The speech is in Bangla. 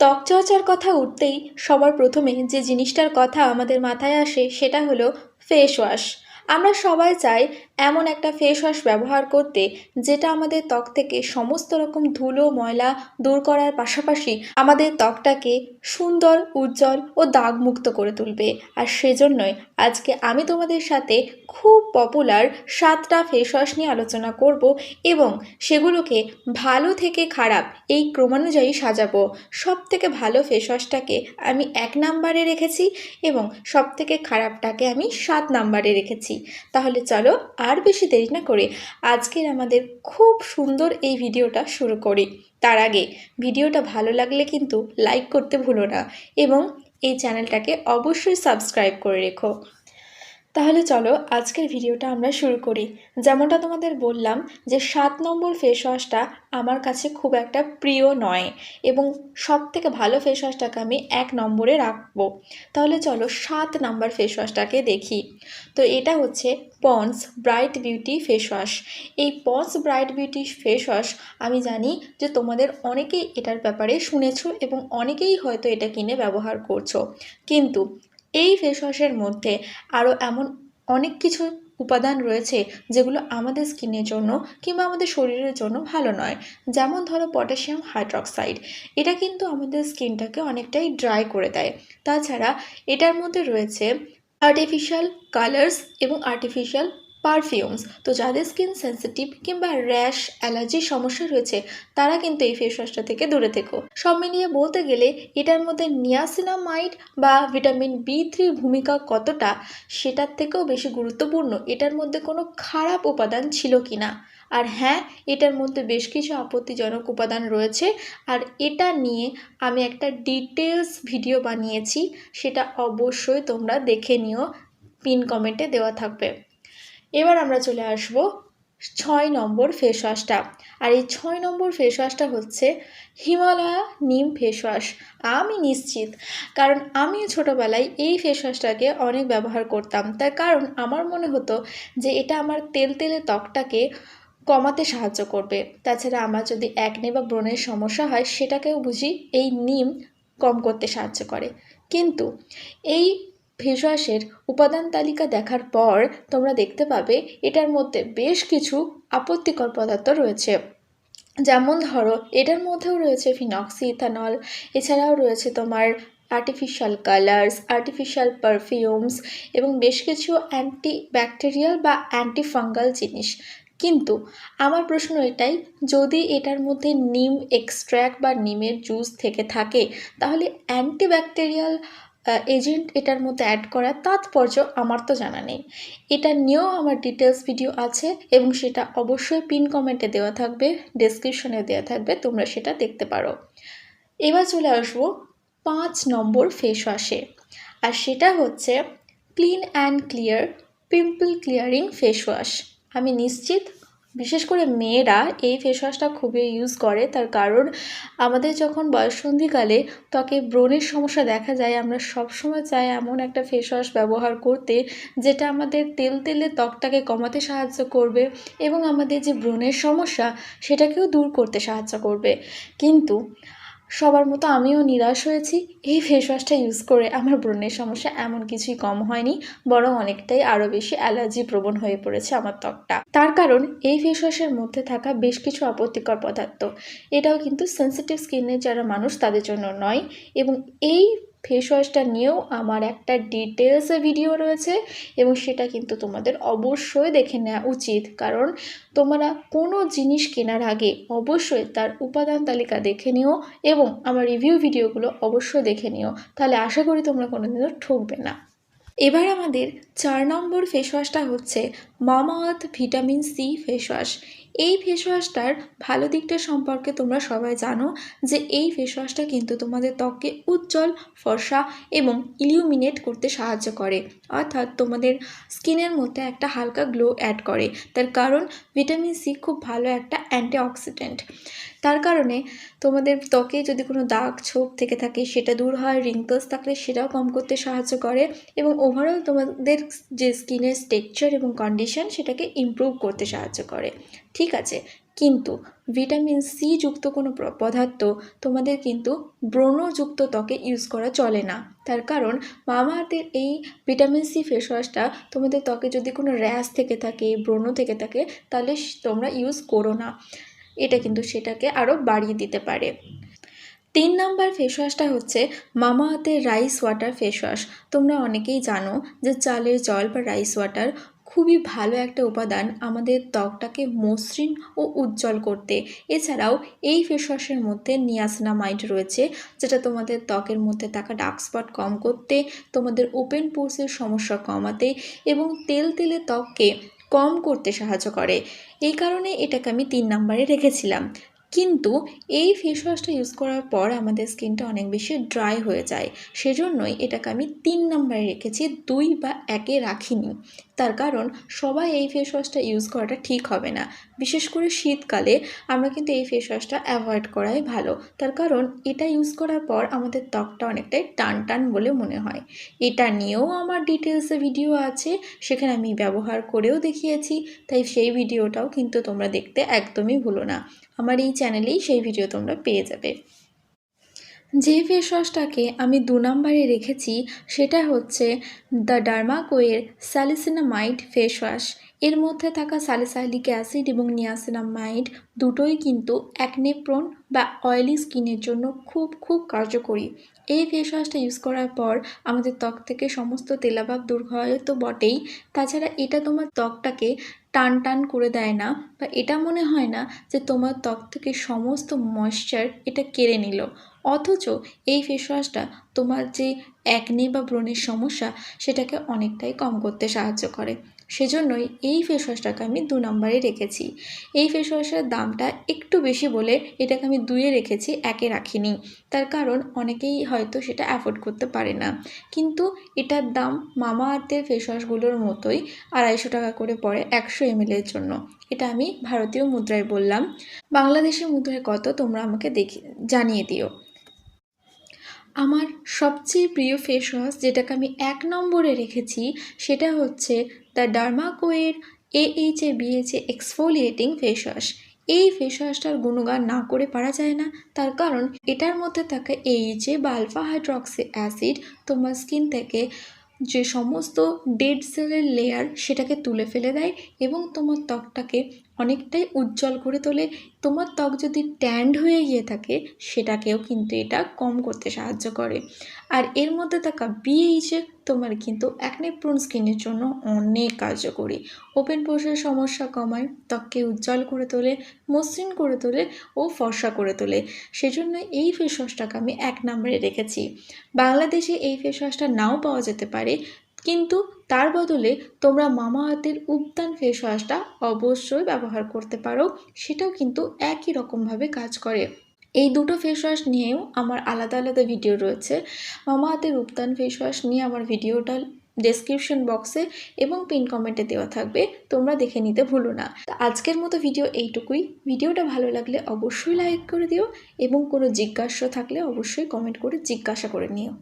ত্বক চর্চার কথা উঠতেই সবার প্রথমে যে জিনিসটার কথা আমাদের মাথায় আসে সেটা হলো ফেস ওয়াশ আমরা সবাই চাই এমন একটা ফেস ওয়াশ ব্যবহার করতে, যেটা আমাদের ত্বক থেকে সমস্ত রকম ধুলো, ময়লা দূর করার পাশাপাশি আমাদের ত্বকটাকে সুন্দর, উজ্জ্বল ও দাগমুক্ত করে তুলবে। আর সেজন্যই আজকে আমি তোমাদের সাথে খুব পপুলার সাতটা ফেস ওয়াশ নিয়ে আলোচনা করব এবং সেগুলোকে ভালো থেকে খারাপ এই ক্রমানুযায়ী সাজাবো। সব থেকে ভালো ফেস ওয়াশটাকে আমি এক নাম্বারে রেখেছি এবং সব থেকে খারাপটাকে আমি সাত নাম্বারে রেখেছি। তাহলে চলো আর বেশি দেরি না করে আজকের আমাদের খুব সুন্দর এই ভিডিওটা শুরু করি। তার আগে ভিডিওটা ভালো লাগলে কিন্তু লাইক করতে ভুলো না এবং এই চ্যানেলটাকে অবশ্যই সাবস্ক্রাইব করে রেখো। তাহলে চলো আজকের ভিডিওটা আমরা শুরু করি। যেমনটা তোমাদের বললাম যে সাত নম্বর ফেস ওয়াশটা আমার কাছে খুব একটা প্রিয় নয় এবং সব থেকে ভালো ফেস ওয়াশটাকে আমি এক নম্বরে রাখব। তাহলে চলো সাত নাম্বার ফেস ওয়াশটাকে দেখি। তো এটা হচ্ছে Pond's bright beauty face wash এই Pond's bright beauty face wash আমি জানি যে তোমাদের অনেকেই এটার ব্যাপারে শুনেছো এবং অনেকেই হয়তো এটা কিনে ব্যবহার করছ। কিন্তু এই ফেস ওয়াশের মধ্যে আরও এমন অনেক কিছু উপাদান রয়েছে যেগুলো আমাদের স্কিনের জন্য কিংবা আমাদের শরীরের জন্য ভালো নয়। যেমন ধরো পটাশিয়াম হাইড্রক্সাইড। এটা কিন্তু আমাদের স্কিনটাকে অনেকটাই ড্রাই করে দেয়। তাছাড়া এটার মধ্যে রয়েছে আর্টিফিশিয়াল কালার্স এবং আর্টিফিশিয়াল পারফিউমস। তো যাদের স্কিন সেন্সিটিভ কিংবা র্যাশ অ্যালার্জির সমস্যা রয়েছে, তারা কিন্তু এই ফেস ওয়াশটা থেকে দূরে থেকো। সব মিলিয়ে বলতে গেলে, এটার মধ্যে নিয়াসিনামাইড বা ভিটামিন বি থ্রির ভূমিকা কতটা, সেটার থেকেও বেশি গুরুত্বপূর্ণ। এটার মধ্যে কোনো খারাপ উপাদান ছিল কি না আর হ্যাঁ এটার মধ্যে বেশ কিছু আপত্তিজনক উপাদান রয়েছে। আর এটা নিয়ে আমি একটা ডিটেলস ভিডিও বানিয়েছি, সেটা অবশ্যই তোমরা দেখে নিও পিন কমেন্টে দেওয়া থাকবে। এবার আমরা চলে আসব ছয় নম্বর ফেস ওয়াশটা আর এই ছয় নম্বর ফেস ওয়াশটা হচ্ছে হিমালয়া নিম ফেস ওয়াশ আমি নিশ্চিত, কারণ আমি ছোটোবেলায় এই ফেস ওয়াশটাকে অনেক ব্যবহার করতাম। তার কারণ আমার মনে হতো যে এটা আমার তেল তেলে ত্বকটাকে কমাতে সাহায্য করবে। তাছাড়া আমার যদি একনে বা ব্রণের সমস্যা হয়, সেটাকেও বুঝি এই নিম কম করতে সাহায্য করে। কিন্তু এই ফেস ওয়াশের উপাদান তালিকা দেখার পর তোমরা দেখতে পাবে এটার মধ্যে বেশ কিছু আপত্তিকর পদার্থ রয়েছে। যেমন ধরো, এটার মধ্যেও রয়েছে ফিনক্সি ইথানল এছাড়াও রয়েছে তোমার আর্টিফিশিয়াল কালার্স আর্টিফিশিয়াল পারফিউমস এবং বেশ কিছু অ্যান্টি ব্যাকটেরিয়াল বা অ্যান্টি ফাঙ্গাল জিনিস। কিন্তু আমার প্রশ্ন এটাই, যদি এটার মধ্যে নিম এক্সট্র্যাক্ট বা নিমের জুস থেকে থাকে, তাহলে অ্যান্টিব্যাকটেরিয়াল এজেন্ট এটার মধ্যে অ্যাড করার তাৎপর্য আমার তো জানা নেই। এটা নিয়েও আমার ডিটেলস ভিডিও আছে এবং সেটা অবশ্যই পিন কমেন্টে দেওয়া থাকবে ডেসক্রিপশনে দেওয়া থাকবে, তোমরা সেটা দেখতে পারো। এবার চলে আসব পাঁচ নম্বর ফেস ওয়াশে আর সেটা হচ্ছে clean and clear pimple clearing face wash আমি নিশ্চিত বিশেষ করে মেয়েরা এই ফেস ওয়াশটা খুবই ইউজ করে। তার কারণ আমাদের যখন বয়সন্ধিকালে ত্বকে ব্রণের সমস্যা দেখা যায়, আমরা সবসময় চাই এমন একটা ফেস ওয়াশ ব্যবহার করতে, যেটা আমাদের তেল তেলে ত্বকটাকে কমাতে সাহায্য করবে এবং আমাদের যে ব্রণের সমস্যা, সেটাকেও দূর করতে সাহায্য করবে। কিন্তু সবার মতো আমিও নিরাশ হয়েছি। এই ফেসওয়াশটা ইউজ করে আমার ব্রণের সমস্যা এমন কিছুই কম হয়নি, বরং অনেকটাই আরও বেশি অ্যালার্জি প্রবণ হয়ে পড়েছে আমার ত্বকটা। তার কারণ, এই ফেসওয়াশের মধ্যে থাকা বেশ কিছু আপত্তিকর পদার্থ। এটাও কিন্তু সেন্সিটিভ স্কিনের যারা মানুষ তাদের জন্য নয়, এবং এই ফেস ওয়াশটা নিয়েও আমার একটা ডিটেলসে ভিডিও রয়েছে এবং সেটা কিন্তু তোমাদের অবশ্যই দেখে নেওয়া উচিত। কারণ তোমরা কোনো জিনিস কেনার আগে অবশ্যই তার উপাদান তালিকা দেখে নিও এবং আমার রিভিউ ভিডিওগুলো অবশ্যই দেখে নিও। তাহলে আশা করি তোমরা কোনোদিনও ঠকবে না। এবার আমাদের চার নম্বর ফেস ওয়াশটা হচ্ছে Mamaearth vitamin C face wash এই ফেস ওয়াশটার ভালো দিকটা সম্পর্কে তোমরা সবাই জানো যে এই ফেস ওয়াশটা কিন্তু তোমাদের ত্বককে উজ্জ্বল, ফর্সা এবং ইলিউমিনেট করতে সাহায্য করে। অর্থাৎ তোমাদের স্কিনের মধ্যে একটা হালকা গ্লো অ্যাড করে। তার কারণ ভিটামিন সি খুব ভালো একটা অ্যান্টিঅক্সিডেন্ট তার কারণে তোমাদের ত্বকে যদি কোনো দাগ, ছোপ থেকে থাকে, সেটা দূর হয় রিঙ্কলস থাকলে সেটাও কম করতে সাহায্য করে এবং ওভারঅল তোমাদের যে স্কিনের টেক্সচার এবং কন্ডিশন সেটাকে ইমপ্রুভ করতে সাহায্য করে। ঠিক আছে? কিন্তু ভিটামিন সি যুক্ত কোনো পদার্থ তোমাদের কিন্তু ব্রণযুক্ত ত্বকে ইউজ করা চলে না। তার কারণ মামাআর্থের এই ভিটামিন সি ফেস ওয়াশটা তোমাদের ত্বকে যদি কোনো র্যাশ থেকে থাকে, ব্রণ থেকে থাকে, তাহলে তোমরা ইউজ করো না। এটা কিন্তু সেটাকে আরও বাড়িয়ে দিতে পারে। তিন নাম্বার ফেস ওয়াশটা হচ্ছে মামাআর্থের রাইস ওয়াটার ফেস ওয়াশ তোমরা অনেকেই জানো যে চালের জল বা রাইস ওয়াটার খুবই ভালো একটা উপাদান আমাদের ত্বকটাকে মসৃণ ও উজ্জ্বল করতে। এছাড়াও এই ফেস ওয়াশের মধ্যে নিয়াসনামাইড রয়েছে, যেটা তোমাদের ত্বকের মধ্যে থাকা ডার্ক স্পট কম করতে, তোমাদের ওপেন পোর্সের সমস্যা কমাতে এবং তেল তেলে ত্বককে কম করতে সাহায্য করে। এই কারণে এটাকে আমি তিন নাম্বারে রেখেছিলাম। কিন্তু এই ফেস ওয়াশটা ইউজ করার পর আমাদের স্কিনটা অনেক বেশি ড্রাই হয়ে যায়। সেজন্যই এটাকে আমি তিন নম্বরে রেখেছি, দুই বা একে রাখিনি। তার কারণ সবাই এই ফেস ওয়াশটা ইউজ করাটা ঠিক হবে না। বিশেষ করে শীতকালে আমরা কিন্তু এই ফেস ওয়াশটা অ্যাভয়েড করাই ভালো। তার কারণ এটা ইউজ করার পর আমাদের ত্বকটা অনেকটাই টান টান বলে মনে হয়। এটা নিয়েও আমার ডিটেলসে ভিডিও আছে, সেখানে আমি ব্যবহার করেও দেখিয়েছি, তাই সেই ভিডিওটাও কিন্তু তোমরা দেখতে একদমই ভুলো না। আমার এই চ্যানেলেই সেই ভিডিও তোমরা পেয়ে যাবে। যে ফেস ওয়াশটাকে আমি দু নম্বরে রেখেছি সেটা হচ্ছে দ্য ডার্মাকোয়ের স্যালিসিনামাইড ফেস ওয়াশ এর মধ্যে থাকা স্যালিসাইলিক অ্যাসিড এবং নিয়াসিনামাইড দুটোই কিন্তু অ্যাকনেপ্রোন বা অয়েলি স্কিনের জন্য খুব খুব কার্যকরী। এই ফেস ওয়াশটা ইউজ করার পর আমাদের ত্বক থেকে সমস্ত তেলাভাব দূর হয় তো বটেই। তাছাড়া এটা তোমার ত্বকটাকে টান টান করে দেয় না বা এটা মনে হয় না যে তোমার ত্বক থেকে সমস্ত ময়েশ্চার এটা কেড়ে নিল। অথচ এই ফেস ওয়াশটা তোমার যে অ্যাকনে বা ব্রণের সমস্যা সেটাকে অনেকটাই কম করতে সাহায্য করে। সেজন্যই এই ফেস ওয়াশটাকে আমি দু নম্বরে রেখেছি। এই ফেস ওয়াশের দামটা একটু বেশি বলে এটাকে আমি দুয়ে রেখেছি, একে রাখিনি। তার কারণ অনেকেই হয়তো সেটা অ্যাফোর্ড করতে পারে না। কিন্তু এটার দাম মামা আর্থের ফেস ওয়াশগুলোর মতোই আড়াইশো টাকা করে পড়ে একশো এমএলের জন্য। এটা আমি ভারতীয় মুদ্রায় বললাম। বাংলাদেশের মুদ্রায় কত তোমরা আমাকে দেখি, জানিয়ে দিও। আমার সবচেয়ে প্রিয় ফেস ওয়াশ যেটাকে আমি এক নম্বরে রেখেছি সেটা হচ্ছে the ডার্মাকোয়ের A H A BHA exfoliating face wash এই ফেস ওয়াশটার গুণগান না করে পারা যায় না। তার কারণ, এটার মধ্যে থাকা এইচে বা আলফা হাইড্রক্সি অ্যাসিড তোমার স্কিন থেকে যে সমস্ত ডেড সেলের লেয়ার সেটাকে তুলে ফেলে দেয় এবং তোমার ত্বকটাকে অনেকটাই উজ্জ্বল করে তোলে। তোমার ত্বক যদি ট্যান্ড হয়ে গিয়ে থাকে, সেটাকেও কিন্তু এটা কম করতে সাহায্য করে। আর এর মধ্যে থাকা বিএইচে তোমার কিন্তু অ্যাকনে প্রোন স্কিনের জন্য অনেক কার্যকরী। ওপেন পোর্সের সমস্যা কমায়, ত্বককে উজ্জ্বল করে তোলে, মসৃণ করে তোলে ও ফর্সা করে তোলে। সেজন্য এই ফেস ওয়াশটাকে আমি এক নম্বরে রেখেছি। বাংলাদেশে এই ফেস ওয়াশটা নাও পাওয়া যেতে পারে। কিন্তু তার বদলে তোমরা মামা আর্থের উবদান ফেস ওয়াশটা অবশ্যই ব্যবহার করতে পারো, সেটাও কিন্তু একই রকমভাবে কাজ করে। এই দুটো ফেস ওয়াশ নিয়েও আমার আলাদা আলাদা ভিডিও রয়েছে। মামা আর্থের উবদান ফেস ওয়াশ নিয়ে আমার ভিডিওটা ডেসক্রিপশন বক্সে এবং পিন কমেন্টে দেওয়া থাকবে, তোমরা দেখে নিতে ভুলো না। তা আজকের মতো ভিডিও এইটুকুই। ভিডিওটা ভালো লাগলে অবশ্যই লাইক করে দিও এবং কোনো জিজ্ঞাসা থাকলে অবশ্যই কমেন্ট করে জিজ্ঞাসা করে নিও।